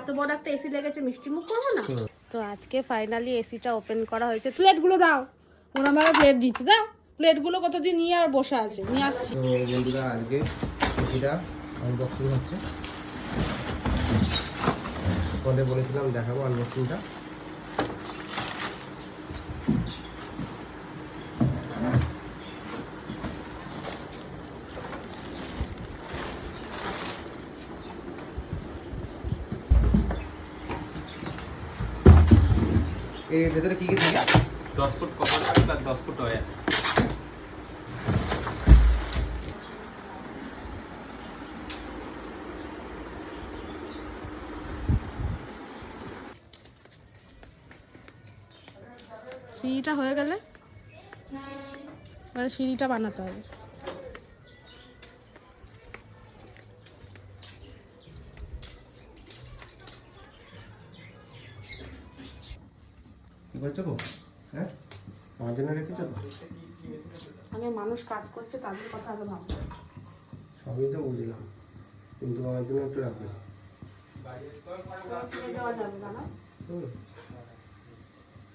এত বড় একটা এসি লেগেছে মিষ্টি মুখ করব না? তো আজকে ফাইনালি এসিটা ওপেন করা হয়েছে। প্লেটগুলো দাও। ওরা আমাকে প্লেট দিচ্ছে দাও। প্লেটগুলো কতদিন নিয়ে আর বসে আছে? নিয়ে আসছি। তো বন্ধুরা আজকে এসিটা আনবক্সিং হচ্ছে। পরে বলেছিলাম দেখাবো আনবক্সিংটা এর ভেতরে কি কি থাকে? দশ ফুট কভার থাকবে আর দশ ফুট ওয়ার সিঁড়িটা হয়ে গেলে? এবারে সিঁড়িটা বানাতে হবে। কি করছ গো হ্যাঁ? আমার জন্য রেখেছো আমি মানুষ কাজ করছে তাদের কথা আগে ভাববো সবই তো বুঝলাম। কিন্তু আমার জন্য একটু রাখবে। না হুম।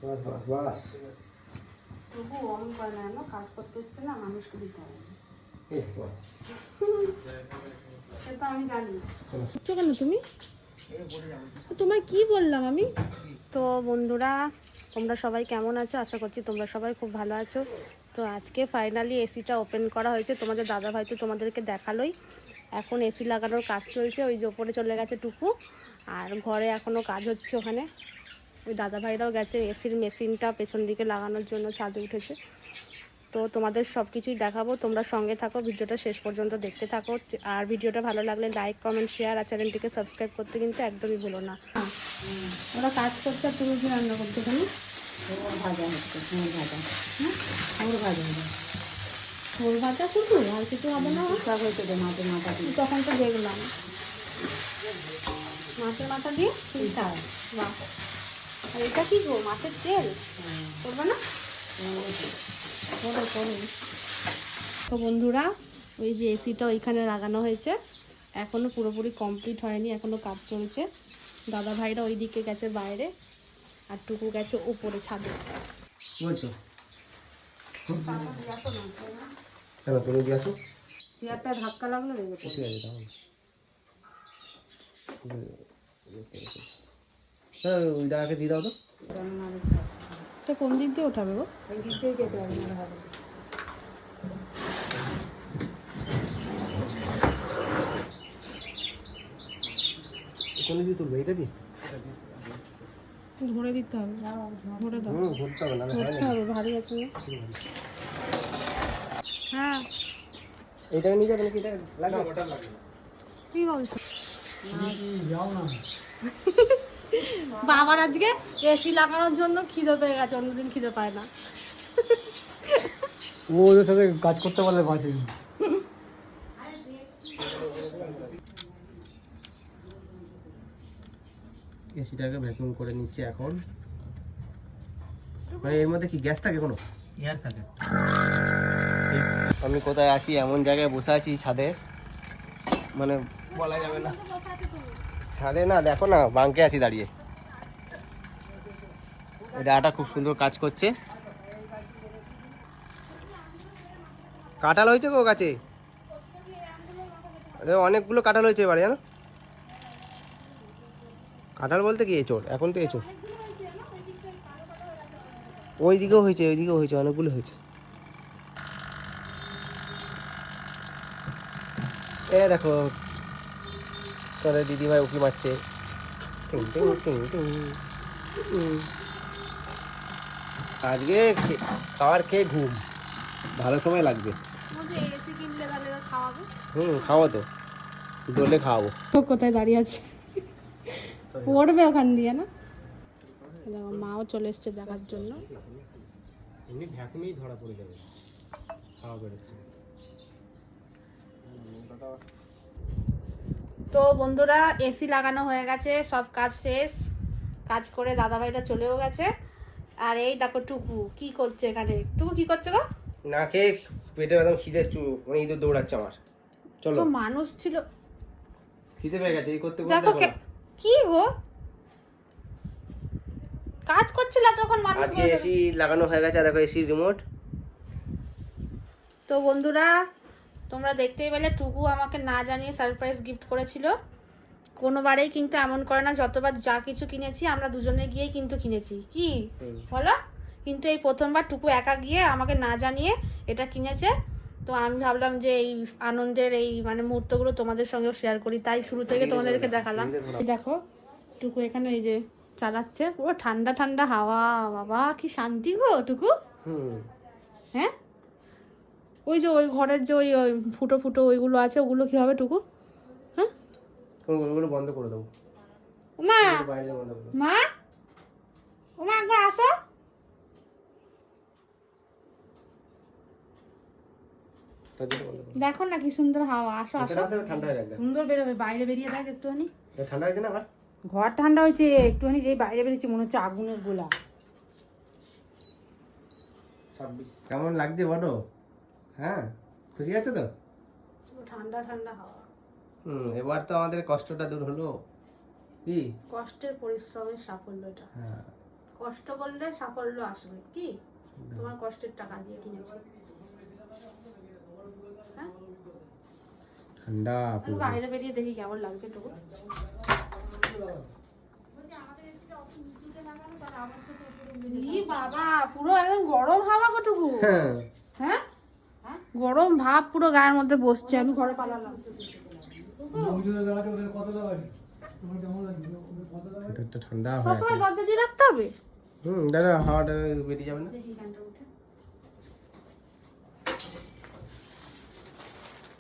বাস বাস বাস। তবু অমন করে না কাজ করতে এসছে না মানুষকে দিতে হবে। এই আমি জানি। চলো। কেন তুমি? তোমায় কি বললাম আমি? তো বন্ধুরা তোমরা সবাই কেমন আছো? আশা করছি তোমরা সবাই খুব ভালো আছো। তো আজকে ফাইনালি এসিটা ওপেন করা হয়েছে। তোমাদের দাদা ভাই তো তোমাদেরকে দেখালোই। এখন এসি লাগানোর কাজ চলছে। ওই যে ওপরে চলে গেছে টুকু। আর ঘরে এখনও কাজ হচ্ছে ওখানে। ওই দাদা ভাইরাও গেছে এসির মেশিনটা পেছন দিকে লাগানোর জন্য ছাদে উঠেছে। তো তোমাদের সব কিছুই দেখাবো। তোমরা সঙ্গে থাকো। ভিডিওটা শেষ পর্যন্ত দেখতে থাকো। আর ভিডিওটা ভালো লাগলে লাইক কমেন্ট শেয়ার আর চ্যানেলটিকে সাবস্ক্রাইব করতে কিন্তু একদমই ভুলো না। ওরা কাজ করছে আর তুমি কি রান্না করছ কেন? ওর ভাজা শুধু আর কিছু হবে না। সব হয়েছে তো মাছের মাথা দিয়ে। তখন তো দেখলাম। মাছের মাথা দিয়ে শাক বাহ। আর এটা কি গো মাছের তেল? করবে না? করো করো তো বন্ধুরা ওই যে এসিটা ওইখানে লাগানো হয়েছে। এখনও পুরোপুরি কমপ্লিট হয়নি এখনও কাজ চলছে। দাদা ভাইরা ওই দিকে গেছে বাইরে আর টুকু গেছে উপরে ছাদে। কি বলছো কেন তুমি দিয়ে আসো? চেয়ারটা ধাক্কা লাগল লেগেছে ঠিক আছে তাহলে। হ্যাঁ ওই দাদাকে দিয়ে দাও তো। এটা কোন দিক দিয়ে ওঠাবে গো? কোন দিয়ে তুলবে এটা দিয়ে ধরে দিতে হবে ধরে দাও। হুম ধরতে হবে না। ধরতে হবে ভারী আছে। হ্যাঁ। এইটাকে নিয়ে যাবে নাকি? এটা লাগবে? কি বলছো? বাবার আজকে এসি লাগানোর জন্য খিদে পেয়ে গেছে অন্যদিন খিদে পায় না। ও ওদের সাথে কাজ করতে পারলে বাঁচে। এসিটাকে ভ্যাকুয়াম করে নিচ্ছে এখন। মানে এর মধ্যে কি গ্যাস থাকে কোনো? এয়ার থাকে। আমি কোথায় আছি? এমন জায়গায় বসে আছি ছাদে। মানে বলা যাবে না। ছাদে না দেখো না বাঙ্কে আছি দাঁড়িয়ে। এই দাদাটা খুব সুন্দর কাজ করছে। কাঁঠাল হয়েছে গো গাছে। অনেকগুলো কাঁঠাল হয়েছে এবারে জানো? কাঁঠাল বলতে কি? এঁচড়। এখন তো এঁচড়। ওই দিকেও হয়েছে ওই দিকেও হয়েছে অনেকগুলো হয়েছে। এ দেখো তোদের দিদিভাই উকি মারছে। আজকে খাবার খেয়ে ঘুম। ভালো সময় লাগবে। হুম খাওয়া তো। দোলে খাওয়াবো। কোথায় দাঁড়িয়ে আছে? পড়বে ওখান দিয়ে না? মাও চলে এসছে দেখার জন্য। এমনি ভ্যাকুমেই ধরা পড়ে যাবে। খাওয়া বেরোচ্ছে। তো বন্ধুরা এসি লাগানো হয়ে গেছে সব কাজ শেষ। কাজ করে দাদাভাইটা চলেও গেছে। আর এই দেখো টুকু কি করছে এখানে? টুকু কি করছে গো? না খেয়ে পেটে একদম খিদে চু মানে ইঁদুর দৌড়াচ্ছে আমার। চলো। তো মানুষ ছিল। খিদে পেয়ে গেছে এই করতে করতে দেখো কে- গো? কাজ করছিল তখন মানুষ আজকে এসি লাগানো হয়ে গেছে দেখো এসি রিমোট তো বন্ধুরা তোমরা দেখতেই পেলে টুকু আমাকে না জানিয়ে সারপ্রাইজ গিফট করেছিল। কোনোবারেই কিন্তু এমন করে না যতবার যা কিছু কিনেছি আমরা দুজনে গিয়েই কিন্তু কিনেছি। কি? বলো? কিন্তু এই প্রথমবার টুকু একা গিয়ে আমাকে না জানিয়ে এটা কিনেছে। তো আমি ভাবলাম যে এই আনন্দের এই মানে মুহূর্তগুলো তোমাদের সঙ্গেও শেয়ার করি। তাই শুরু থেকে তোমাদেরকে দেখালাম। দেখো টুকু এখানে এই যে চালাচ্ছে পুরো ঠান্ডা ঠান্ডা হাওয়া। বাবা কি শান্তি গো টুকু। হুম। হ্যাঁ? ওই যে ওই ঘরের যে ওই ওই ফুটো ফুটো ওইগুলো আছে ওগুলো কি হবে টুকু? হ্যাঁ? ওগুলো বন্ধ করে দেবো মা মা ও মা! একবার আসো তার জন্য বন্ধ করে দেখো না কি সুন্দর হাওয়া আসো আসো। ঠান্ডা হয়ে সুন্দর বেরোবে বাইরে বেরিয়ে দেখ একটুখানি। ঠান্ডা হয়েছে না আবার? ঘর ঠান্ডা হয়েছে একটুখানি যেই বাইরে বেরিয়েছে মনে হচ্ছে আগুনের গোলা। কেমন লাগছে বলো? হ্যাঁ? খুশি আছে তো? ঠান্ডা ঠান্ডা হাওয়া। হুম এবার তো আমাদের কষ্টটা দূর হলো। কি? কষ্টের পরিশ্রমের সাফল্য এটা। হ্যাঁ। কষ্ট করলে সাফল্য আসবে। কি? তোমার কষ্টের টাকা দিয়ে কিনেছি। ঠান্ডা বাইরে বেরিয়ে দেখি কেমন লাগছে টুকু বাবা পুরো একদম গরম হাওয়া হ্যাঁ। হ্যাঁ? গরম ভাব পুরো গায়ের মধ্যে বসছে আমি ঘরে পালালাম। ঠান্ডা সবসময় দরজা দিয়ে রাখতে হবে? হুম দাদা হাওয়াটা বেরিয়ে যাবে না।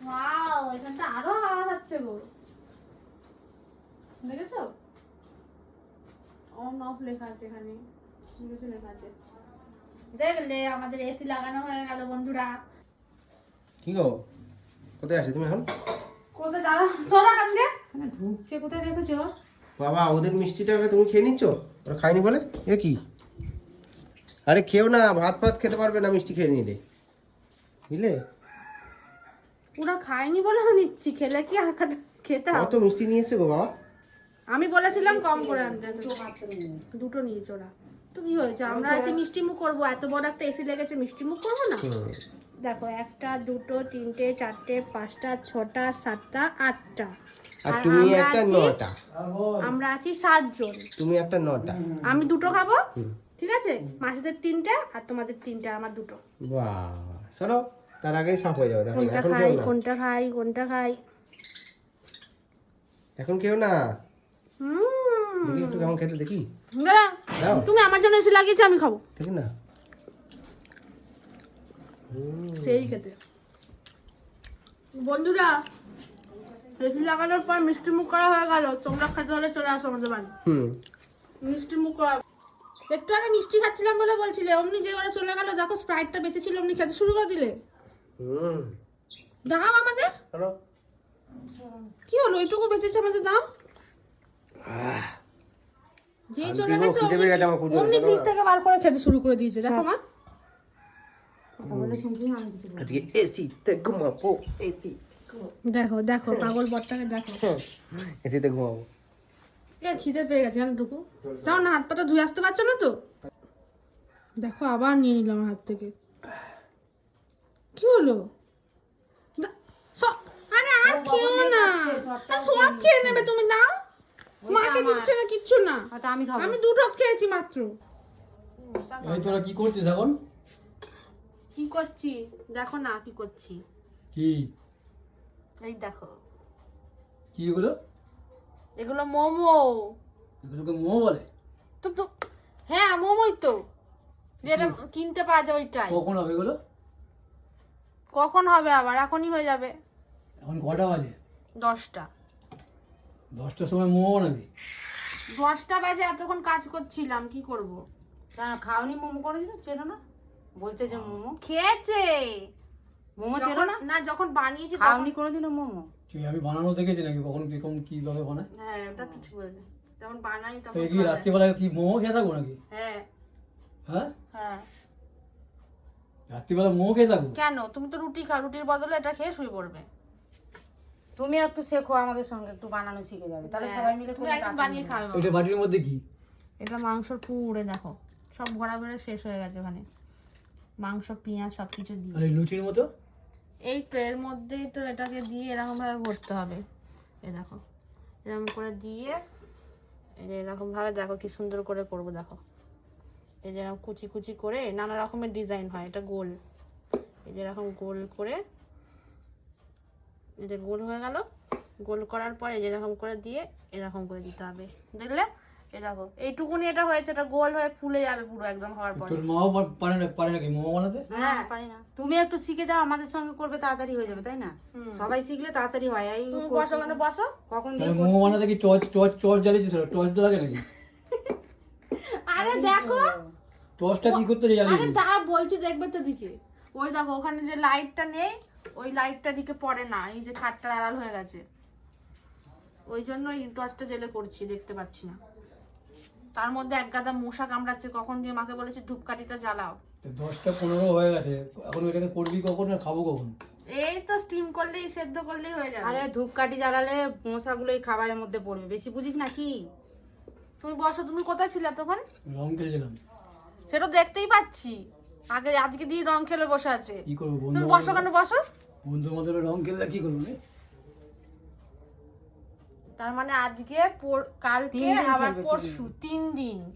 ওয়াও এখানটা আরও হাওয়া যাচ্ছে গো। দেখেছ? অন অফ লেখা আছে এখানে। কিছু লেখা আছে। দেখলে আমাদের এসি লাগানো হয়ে গেল বন্ধুরা। কি গো? কোথায় আছো তুমি এখন? কোথায় যারা সরা কান্দে ঢুকছে কোথায় দেখেছ? বাবা ওদের মিষ্টিটা তুমি খেয়ে নিচ্ছ? ওরা খায়নি বলে? এ কি? আরে খেও না ভাত ফাত খেতে পারবে না মিষ্টি খেয়ে নিলে। বুঝলে? ওরা খায়নি বলে নিচ্ছি খেলে কি আর খাতে- খেতে হবে। কত মিষ্টি নিয়ে এসছে গো বাবা। আমি বলেছিলাম কম করে আনতে। দুটো নিয়েছে ওরা। তো কি হয়েছে? আমরা আছি মিষ্টি মুখ করব এত বড় একটা এসি লেগেছে মিষ্টি মুখ করব না? দেখো একটা দুটো তিনটে চারটে পাঁচটা ছটা সাতটা আটটা। আর তুমি আমরা একটা নটা। আমরা আছি সাতজন। তুমি একটা নটা। আমি দুটো খাব? ঠিক আছে? মাসিদের তিনটে আর তোমাদের তিনটে আমার দুটো। বাহ সরো। তার আগেই সাফ হয়ে যাবে দেখো কোনটা এখন খাই কেউ না। কোনটা খাই কোনটা খাই? এখন কেউ না? হুম। দেখি একটু কেমন খেতে দেখি। দাঁড়া, দাও। তুমি আমার জন্য এসে লাগিয়েছো আমি খাব। ঠিক না। সেই খেতে। বন্ধুরা এসি লাগানোর পর মিষ্টি মুখ করা হয়ে গেল। তোমরা খেতে হলে চলে আসো আমাদের বাড়ি। হুম। মিষ্টি মুখ করা একটু আগে মিষ্টি খাচ্ছিলাম বলে বলছিলে অমনি যে ওরা চলে গেল দেখো স্প্রাইটটা বেঁচেছিল অমনি খেতে শুরু করে দিলে। হুম। দাও আমাদের? কি হলো? এইটুকু বেঁচেছে আমাদের যেই চলে গেছে অমনি ফ্রিজ থেকে বার করে খেতে শুরু করে দিয়েছে দেখো মা। আজকে এসিতে ঘুমাবো এসি দেখো দেখো পাগল দেখো। এসিতে ঘুমাবো। এ খিদে পেয়ে গেছে জানোটুকু যাও না হাত পাটা ধুয়ে আসতে পারছ না তো? দেখো আবার নিয়ে নিলাম আমার হাত থেকে। হলো? আরে আর খেও না। সব খেয়ে নেবে তুমি দাও। মাকে দিচ্ছে না কিচ্ছু না। আমি খাব। আমি দুটো খেয়েছি মাত্র। এই তোরা কি করছিস এখন? কি করছি? দেখো না কি করছি। কি? এই দেখো। কি এগুলো? এগুলো মোমো। এগুলোকে মোমো বলে? তো তো হ্যাঁ মোমোই তো। যেটা কিনতে পাওয়া যায় ওইটাই। কখন হবে এগুলো? কখন হবে আবার? এখনই হয়ে যাবে। এখন কটা বাজে? দশটা। দশটার সময় মোমো বানাবি? দশটা বাজে এতক্ষণ কাজ করছিলাম কি করব? তা খাওনি মোমো করেছিল চেনো না? বলছে যে মোমো। খেয়েছে। মোমো চেনো না? না যখন বানিয়েছি তখন খাওনি কোনোদিনও মোমো? কি আমি বানানো দেখেছি নাকি? কখন কীরকম কীভাবে বানায়? হ্যাঁ ওটা তো ঠিক বললে যখন বানাই তখন এই কি। রাত্রিবেলায় কি মোমো খেয়ে থাকব নাকি? হ্যাঁ। হ্যাঁ? হ্যাঁ। রাত্রিবেলা মোমো খেয়ে থাকব কেন? তুমি তো রুটি খাও রুটির বদলে এটা খেয়ে শুয়ে পড়বে। তুমি একটু শেখো আমাদের সঙ্গে একটু বানানো শিখে যাবে। তাহলে সবাই মিলে তুমি তাড়াতাড়ি বানিয়ে খাবে এটা বাটির মধ্যে কি? এটা মাংসর পুরে দেখো। সব ভরে শেষ হয়ে গেছে ওখানে। মাংস পেঁয়াজ সব কিছু দিয়ে। আর লুচির মতো? এই তো এর মধ্যেই তো এটাকে দিয়ে এরকম ভাবে ভরতে হবে। এই দেখো। এরকম করে দিয়ে এই যে এরকম ভাবে দেখো কি সুন্দর করে করব দেখো। এই যে এরকম কুচি কুচি করে নানা রকমের ডিজাইন হয় এটা গোল। এই যে এরকম গোল করে এই যে গোল হয়ে গেল। গোল করার পর এই যে এরকম করে দিয়ে এরকম করে দিতে হবে। দেখলে? এই দেখো এইটুকুনি এটা হয়েছে এটা গোল হয়ে ফুলে যাবে পুরো একদম হওয়ার পরে। তোর মাও পারে না পারে নাকি মোমো বানাতে? হ্যাঁ পারি না। তুমি একটু শিখে দাও আমাদের সঙ্গে করবে তাড়াতাড়ি হয়ে যাবে তাই না? সবাই শিখলে তাড়াতাড়ি হয় এই তুমি বসো ওখানে বসো। কখন তাহলে দিয়ে মোমো বানাতে কি টর্চ টর্চ টর্চ জ্বালিয়েছিস? টর্চ তো লাগে নাকি? আরে দেখো। টর্চটা কি করতে আরে জ্বালিয়েছিস বলছি দেখবে তো দিকে। ওই দেখো ওখানে যে লাইটটা নেই ওই লাইটটা দিকে পড়ে না। এই যে খাটটার আড়াল হয়ে গেছে। ওই জন্য এই টর্চটা জেলে করছি দেখতে পাচ্ছি না। তার মধ্যে এক গাদা মশা কামড়াচ্ছে কখন দিয়ে মাকে বলেছে ধূপকাঠিটা জ্বালাও। দশটা পনেরো হয়ে গেছে। এখন এটাকে করবি কখন আর খাব কখন? এই তো স্টিম করলেই সেদ্ধ করলেই হয়ে যাবে। আরে ধূপকাঠি জ্বালালে মশাগুলো এই খাবারের মধ্যে পড়বে। বেশি বুঝিস না কি? তুমি বসো তুমি কোথায় ছিলে তখন রং খেলছিলাম। সেটা দেখতেই পাচ্ছি। আগে আজকে দিয়ে রং খেলে বসে আছে। কি করব বন্ধু তুমি বসো কেন বসো। বন্ধুর মধ্যে রং খেললে কি করব তার মানে আজকে পর- কালকে আবার পরশু তিন দিন।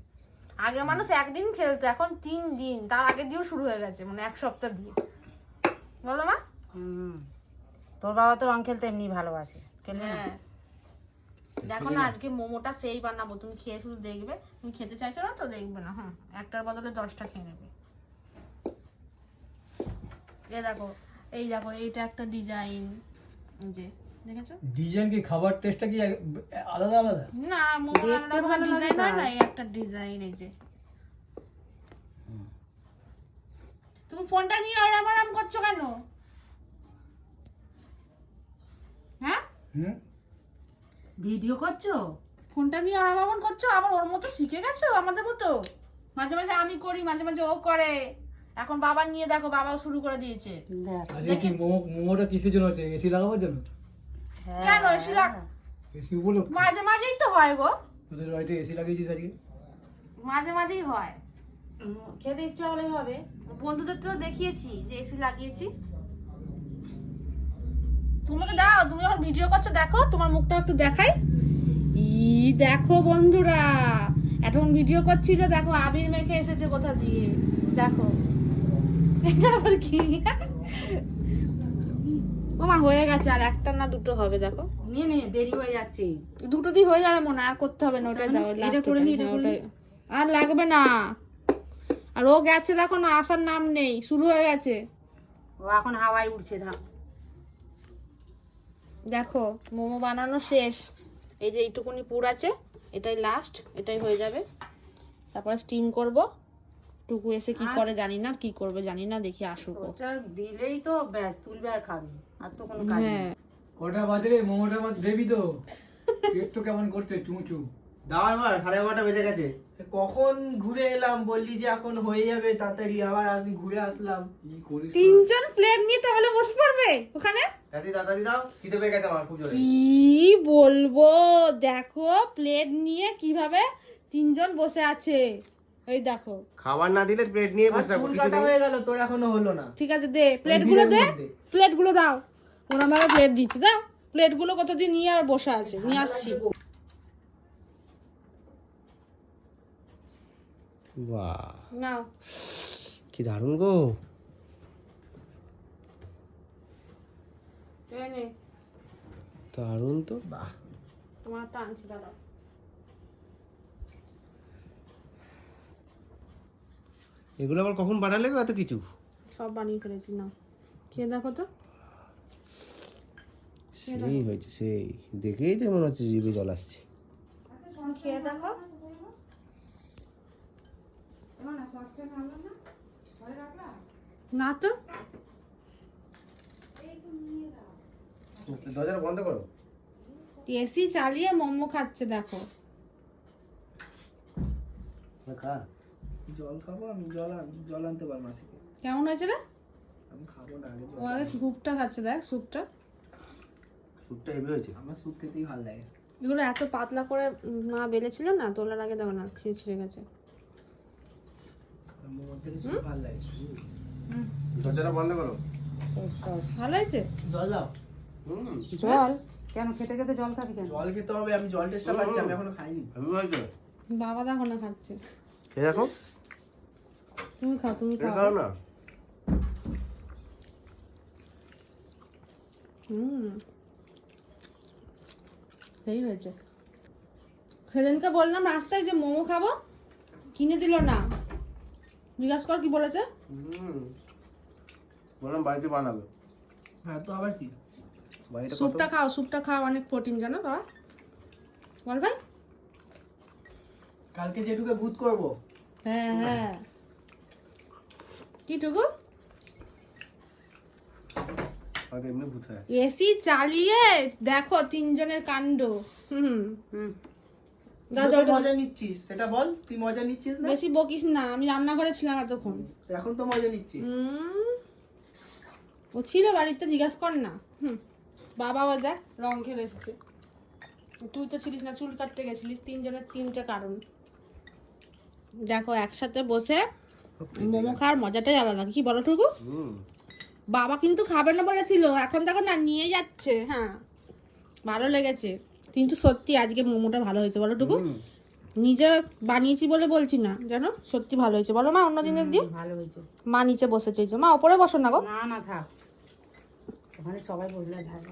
আগে মানুষ একদিন খেলতো এখন তিন দিন। তার আগে দিয়েও শুরু হয়ে গেছে মানে এক সপ্তাহ দিয়ে। বলো মা। হুম। তোর বাবা তো রং খেলতে এমনি ভালোবাসে। খেলবে না? হ্যাঁ। দেখো না আজকে মোমোটা সেই বানাবো। তুমি খেয়ে শুধু দেখবে। তুমি খেতে চাইছো না তো দেখবে না হ্যাঁ। একটার বদলে দশটা খেয়ে নেবে। এ দেখো এই দেখো এইটা একটা ডিজাইন। যে দেখেছ? ডিজাইন কি খাবার টেস্টটা কি আলাদা আলাদা? না মোমো ডিজাইন হয় না এই একটা ডিজাইন এই যে। তুমি ফোনটা নিয়ে আরাম আরাম করছ কেন? হ্যাঁ? হুম? ভিডিও করছ? ফোনটা নিয়ে আরাম আরাম করছ? আবার ওর মতো শিখে গেছো আমাদের মতো? মাঝে মাঝে আমি করি মাঝে মাঝে ও করে। এখন বাবা নিয়ে দেখো বাবাও শুরু করে দিয়েছে। দেখ। আজকে কি মোমো মোমোটা কিসের জন্য হচ্ছে? এসি লাগাবার জন্য? কেন এসি লাগ এসি উপলক্ষে? মাঝে মাঝেই তো হয় গো। তোদের বাড়িতে এসি লাগিয়েছিস আজকে? মাঝে মাঝেই হয়। খেতে ইচ্ছা হলেই হবে। বন্ধুদের তো দেখিয়েছি যে এসি লাগিয়েছি। তোমাকে দাও তুমি যখন ভিডিও করছ দেখো তোমার মুখটা একটু দেখাই। ই দেখো বন্ধুরা এখন ভিডিও করছিল দেখো আবির মেখে এসেছে কোথা দিয়ে? দেখো। এটা আবার কি? ওমা হয়ে গেছে আর একটা না দুটো হবে দেখো। নিয়ে নে দেরি হয়ে যাচ্ছে। দুটো দিয়ে হয়ে যাবে মনে আর করতে হবে না ওটাই দাও এটা করে নি, এটা। আর লাগবে না। আর ও গেছে দেখো না আসার নাম নেই শুরু হয়ে গেছে। ও এখন হাওয়ায় উঠছে ধাপ দেখো মোমো বানানো শেষ। এই যে এইটুকুনি পুর আছে এটাই লাস্ট এটাই হয়ে যাবে। তারপরে স্টিম করব। টুকু এসে কি করে জানি না কি করবে জানি না দেখি আসুক ওটা দিলেই তো ব্যাস তুলবে আর খাবে আর তো কোনো কাজ নেই। হ্যাঁ। কটা বাজে মোমোটা দেবি তো? পেট তো কেমন করছে চুঁচু। দাও এবার সাড়ে এগারোটা বেজে গেছে। কখন ঘুরে এলাম বললি যে এখন হয়ে যাবে তাড়াতাড়ি আবার আসি ঘুরে আসলাম। কি করিস তিনজন প্লেট নিয়ে তাহলে বসে পড়বে ওখানে? দাদি দাদাদি দাও খিদে পেয়ে গেছে আমার খুব জোরে। কি বলব? দেখো প্লেট নিয়ে কীভাবে তিনজন বসে আছে। এই দেখো। খাবার না দিলে প্লেট নিয়ে বসে চুল কিছু কাটা হয়ে গেল তোর এখনও হলো না। ঠিক আছে দে প্লেটগুলো দে। মধ্যে। প্লেটগুলো দাও। ভাবে প্লেট দিচ্ছি দাও। প্লেটগুলো কতদিন নিয়ে আর বসে আছে? নিয়ে আসছি। বাহ। নাও। কি দারুণ গো। দারুণ তো। তোমার একটা আনছি দাদা এগুলো আবার কখন বানালে গো এত কিছু? সব বানিয়ে ফেলেছি না খেয়ে দেখো তো। সেই হয়েছে সেই। দেখেই তো মনে হচ্ছে জিভে জল আসছে। খেয়ে দেখো। না তো। দরজাটা বন্ধ করো। এসি চালিয়ে মোমো খাচ্ছে দেখো। জল খাব আমি জল জল আনতে পারব কেমন হয়েছে রে? আমি খাব না আগে ও আগে স্যুপটা খাচ্ছে দেখ স্যুপটা। হয়েছে। আমার স্যুপ খেতেই ভালো লাগে। এগুলো এত পাতলা করে মা বেলেছিল না তোলার আগে দেখো না ছিঁড়ে ছিঁড়ে গেছে মোমোর থেকে স্যুপ ভালো লাগে দরজাটা বন্ধ করো। ভালো হয়েছে? জল দাও। জল? কেন খেতে খেতে জল খাবি কেন? জল খেতে হবে আমি জল টেস্টটা পাচ্ছি আমি এখনও খাইনি। বাবা দেখো না খাচ্ছে। খেয়ে দেখো। তুমি খাও তুমি খাও। খাও না? হুম। সেই হয়েছে। সেদিনকে বললাম রাস্তায় যে মোমো খাব কিনে দিল না। জিজ্ঞাস কর কি বলেছে। বললাম বাড়িতে বানাবে। হ্যাঁ তো আবার কি? স্যুপটা খাও স্যুপটা খাও অনেক প্রোটিন জানো বাবা। বল ভাই। কালকে যেটুকু ভূত করব। হ্যাঁ হ্যাঁ। কিটুকু? এসি চালিয়ে দেখো তিনজনের কাণ্ড। হুম হুম। মজা নিচ্ছিস সেটা বল তুই মজা নিচ্ছিস না? বেশি বকিস না আমি রান্নাঘরে ছিলাম এতক্ষণ। এখন তো মজা নিচ্ছিস। ও ছিল বাড়িতে জিজ্ঞাস কর না। হুম। বাবা ও দেখ রং খেলে এসেছে। তুই তো ছিলিস না চুল কাটতে গেছিলিস তিনজনের তিনটে কারণ। দেখো একসাথে বসে মোমো খাওয়ার মজাটাই আলাদা। কি বলো টুকু হুম। বাবা কিন্তু খাবে না বলেছিল এখন দেখো না নিয়ে যাচ্ছে হ্যাঁ। ভালো লেগেছে। কিন্তু সত্যি আজকে মোমোটা ভালো হয়েছে বলো টুকু। নিজে বানিয়েছি বলে বলছি না যেন সত্যি ভালো হয়েছে। বলো মা অন্য দিনের দিন? ভালো হয়েছে। মা নিচে বসেছে মা ওপরে বসো না গো। না না থাক। ওখানে সবাই বসলে ভালো